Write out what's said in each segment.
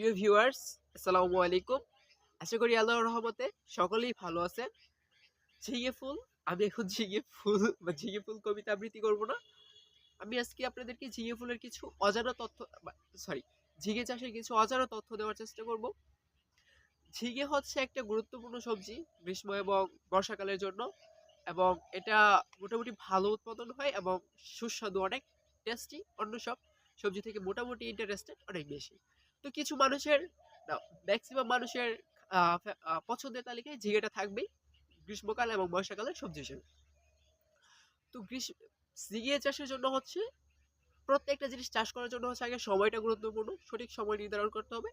প্রিয় ভিউয়ার্স, আসসালামু আলাইকুম। আশা করি আল্লাহর রহমতে সকলেই ভালো আছেন। ঝিঙে ফুল, আমি এখন ঝিঙে ফুল, বা ঝিঙে ফুল কবিতা আবৃত্তি করব না। আমি আজকে আপনাদেরকে ঝিঙে ফুলের কিছু অজানা তথ্য সরি ঝিঙে চাষের কিছু অজানা তথ্য দেওয়ার চেষ্টা করব। ঝিঙে হচ্ছে একটা গুরুত্বপূর্ণ সবজি গ্রীষ্ম এবং বর্ষাকালের জন্য এবং এটা মোটামুটি ভালো উৎপাদন হয় এবং সুস্বাদু, অনেক টেস্টি অন্য সব সবজি থেকে মোটামুটি ইন্টারেস্টেড অনেক বেশি। তো কিছু মানুষের ম্যাক্সিমাম মানুষের পছন্দের তালিকায় ঝিঙেটা থাকবেই, গ্রীষ্মকাল এবং বর্ষাকালের সবজি হিসেবে। তো গ্রীষ্ম ঝিঙে চাষের জন্য হচ্ছে, প্রত্যেকটা জিনিস চাষ করার জন্য হচ্ছে আগে সময়টা গুরুত্বপূর্ণ, সঠিক সময় নির্ধারণ করতে হবে।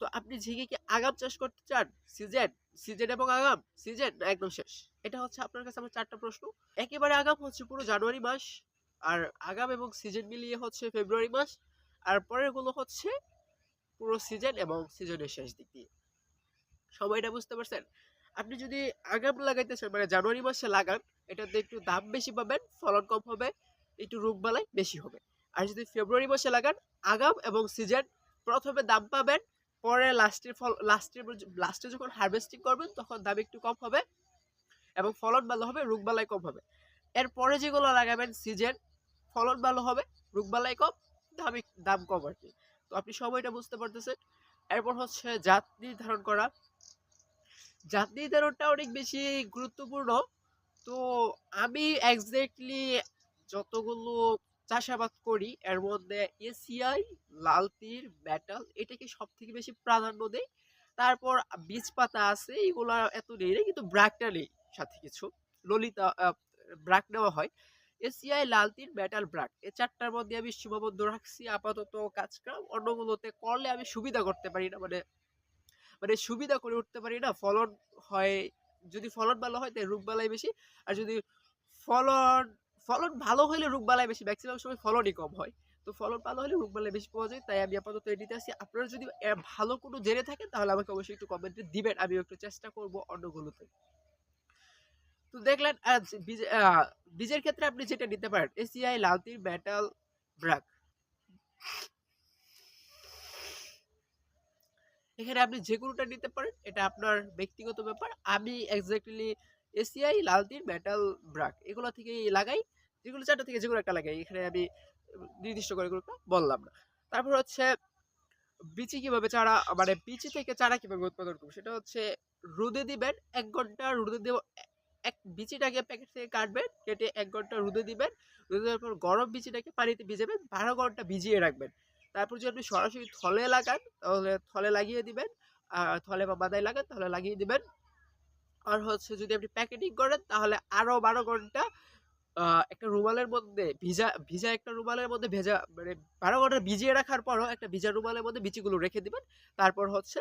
তো আপনি ঝিঙে কি আগাম চাষ করতে চান? সিজন সিজন এবং আগাম? সিজন একদম শেষ? এটা হচ্ছে আপনার কাছে আমার চারটা প্রশ্ন। একেবারে আগাম হচ্ছে পুরো জানুয়ারি মাস, আর আগাম এবং সিজন মিলিয়ে হচ্ছে ফেব্রুয়ারি মাস, আর পরেরগুলো হচ্ছে পুরো সিজন এবং সিজনের শেষ দিক দিয়ে। সময়টা বুঝতে পারছেন? আপনি যদি আগাম লাগাইতে চান মানে জানুয়ারি মাসে লাগান, এটাতে একটু দাম বেশি পাবেন, ফলন কম হবে, একটু রোগবালাই বেশি হবে। আর যদি ফেব্রুয়ারি মাসে লাগান, আগাম এবং সিজন প্রথমে দাম পাবেন, পরে লাস্টের ফল লাস্টের লাস্টে যখন হারভেস্টিং করবেন, তখন দাম একটু কম হবে এবং ফলন ভালো হবে রোগবালাই কম হবে। এরপরে যেগুলো লাগাবেন সিজন ফলন ভালো হবে রোগবালাই কম, দাম দাম কম আর কি। তো আপনি সময়টা বুঝতে পারতেছেন। এরপর হচ্ছে জাত নির্ধারণ করা। জাত নির্ধারণটা অনেক বেশি গুরুত্বপূর্ণ। তো আমি এক্স্যাক্টলি যতগুলো চাষাবাদ করি, এর মধ্যে এসিআই লাল তীর মেটাল এটাকে সব থেকে বেশি প্রাধান্য দেয় তারপর বীজ পাতা আছে, এগুলা এত নেই কিন্তু ব্র্যাকটা নেই সাথে কিছু। ললিতা ব্র্যাক নেওয়া হয়। এসিআই লাল তীর মেটাল ব্র্যাক এই চারটার মধ্যে আমি সীমাবদ্ধ রাখছি, আপাতত কাজকাম। অন্যগুলোতে করলে আমি সুবিধা করতে পারি না মানে মানে সুবিধা করে উঠতে পারি না, ফলন হয়, যদি ফলন ভালো হয় তাই রোগবালাই বেশি, আর যদি ফলন ফলন ভালো হলে রোগবালাই বেশি ম্যাক্সিমাম সময় ফলনই কম হয়। তো ফলন ভালো হলে রোগবালাই বেশি পাওয়া যায়, তাই আমি আপাতত এটিতে আছি আপনারা যদি ভালো কোনো জেনে থাকেন তাহলে আমাকে অবশ্যই একটু কমেন্টে দিবেন আমি একটু চেষ্টা করব অন্যগুলোতে। তো দেখলেন বীজের ক্ষেত্রে আপনি যেটা নিতে পারেন, এসিআই, লালতির, মেটাল, ব্রাক। এখানে আপনি যে কোনোটা নিতে পারেন, এটা আপনার ব্যক্তিগত ব্যাপার। আমি এক্স্যাক্টলি এসিআই, লালতির, মেটাল, ব্রাক, এগুলো থেকে লাগাই। যেগুলো চারটা থেকে যেগুলো একটা লাগাই। এখানে আমি নির্দিষ্ট করে বললাম না। তারপর হচ্ছে, বিচি কীভাবে চারা মানে বিচি থেকে চারা কীভাবে উৎপাদন করব? সেটা হচ্ছে রোদে দিবেন, এক ঘণ্টা রোদে দেব এক বিচিটাকে প্যাকেট থেকে কাটবেন, কেটে এক ঘণ্টা রোদে দিবেন, রোদে দেওয়ার পর গরম বিচিটাকে পানিতে ভিজাবেন, বারো ঘণ্টা ভিজিয়ে রাখবেন। তারপর যদি আপনি সরাসরি থলে লাগান, তাহলে থলে লাগিয়ে দিবেন, আর থলে বা বাদায় লাগান, তাহলে লাগিয়ে দিবেন। আর হচ্ছে যদি আপনি প্যাকেটিং করেন, তাহলে আরও বারো ঘণ্টা একটা রুমালের মধ্যে ভিজা ভিজা একটা রুমালের মধ্যে ভেজা মানে বারো ঘণ্টা ভিজিয়ে রাখার পরও একটা ভিজা রুমালের মধ্যে বিচিগুলো রেখে দিবেন। তারপর হচ্ছে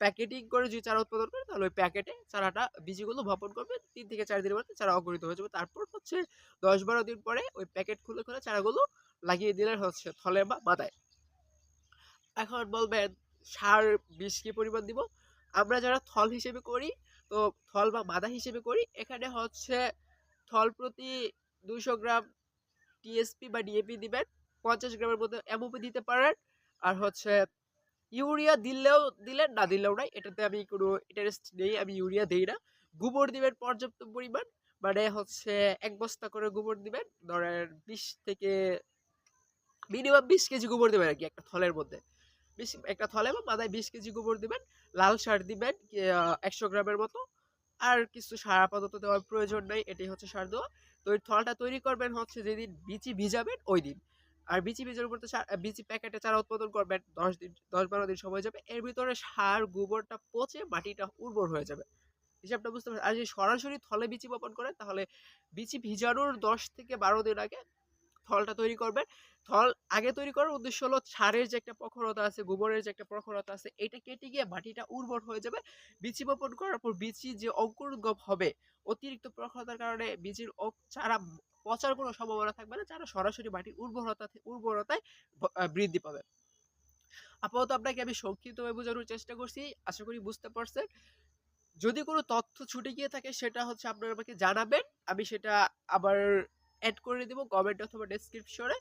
প্যাকেটিং করে যদি চারা উৎপাদন করে, তাহলে ওই প্যাকেটে চারাটা বীজগুলো বপন করবেন তিন থেকে চার দিনের মধ্যে চারা অঙ্কুরিত হয়ে যাবে। তারপর হচ্ছে দশ বারো দিন পরে ওই প্যাকেট খুলে খুলে চারাগুলো লাগিয়ে দিলে হচ্ছে থলে বা মাদায় এখন বলবেন, সার বিষ কি পরিমাণ দিব? আমরা যারা থল হিসেবে করি, তো থল বা মাদা হিসেবে করি, এখানে হচ্ছে থল প্রতি দুইশো গ্রাম টিএসপি বা ডিএপি দিবেন। পঞ্চাশ গ্রামের মতো এমওপি দিতে পারেন। আর হচ্ছে ইউরিয়া দিলেও দিলেন, না দিলেও নাই। এটাতে আমি কোনো ইন্টারেস্ট নেই, আমি ইউরিয়া দিই না। গোবর দিবেন পর্যাপ্ত পরিমাণ মানে হচ্ছে এক বস্তা করে গোবর দিবেন, ধরেন বিশ থেকে মিনিমাম বিশ কেজি গোবর দেবেন আর কি একটা থলের মধ্যে। বিশ, একটা থলে বা মাথায় বিশ কেজি গোবর দিবেন, লাল সার দিবেন একশো গ্রামের মতো। আর কিছু সার আপাতত দেওয়ার প্রয়োজন নেই, এটাই হচ্ছে সার দেওয়া। তো ওই থলটা তৈরি করবেন হচ্ছে যেদিন বিচি ভিজাবেন, ওই দিন। আর বিচি ভিজার উপর তো বিচি প্যাকেটে চারা উৎপাদন করবেন দশ দিন, দশ বারো দিন সময় যাবে, এর ভিতরে সার, গোবরটা পচে মাটিটা উর্বর হয়ে যাবে। হিসাবটা বুঝতে পারছেন? আর যদি সরাসরি থলে বিচি বপন করেন, তাহলে বিচি ভিজানোর দশ থেকে বারো দিন আগে থলটা তৈরি করবেন। থল আগে তৈরি করার উদ্দেশ্য হলো সারের যে একটা প্রখরতা আছে, গোবরের যে একটা প্রখরতা আছে, এটা কেটে গিয়ে মাটিটা উর্বর হয়ে যাবে। বিচি বপন করার পর বিচি যে অঙ্কুরোদ্গম হবে, অতিরিক্ত প্রখরতার কারণে বীজের চারা পচার কোনো সম্ভাবনা থাকবে না চারা সরাসরি মাটির উর্বরতা উর্বরতায় বৃদ্ধি পাবে। আপাতত আপনাকে আমি সংক্ষিপ্তভাবে বোঝানোর চেষ্টা করছি, আশা করি বুঝতে পারছেন। যদি কোনো তথ্য ছুটে গিয়ে থাকে, সেটা হচ্ছে আপনারা আমাকে জানাবেন, আমি সেটা আবার অ্যাড করে দেবো কমেন্ট অথবা ডেসক্রিপশনে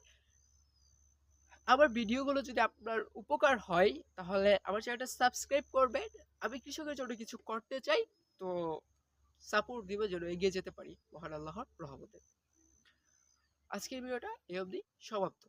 আমার ভিডিওগুলো যদি আপনার উপকার হয়, তাহলে আমার চ্যানেলটা সাবস্ক্রাইব করবেন। আমি কৃষকের জন্য কিছু করতে চাই, তো সাপোর্ট দিবে যেন এগিয়ে যেতে পারি। মহান আল্লাহর রহমতে। আজকের ভিডিওটা এই অবধি। সমাপ্ত।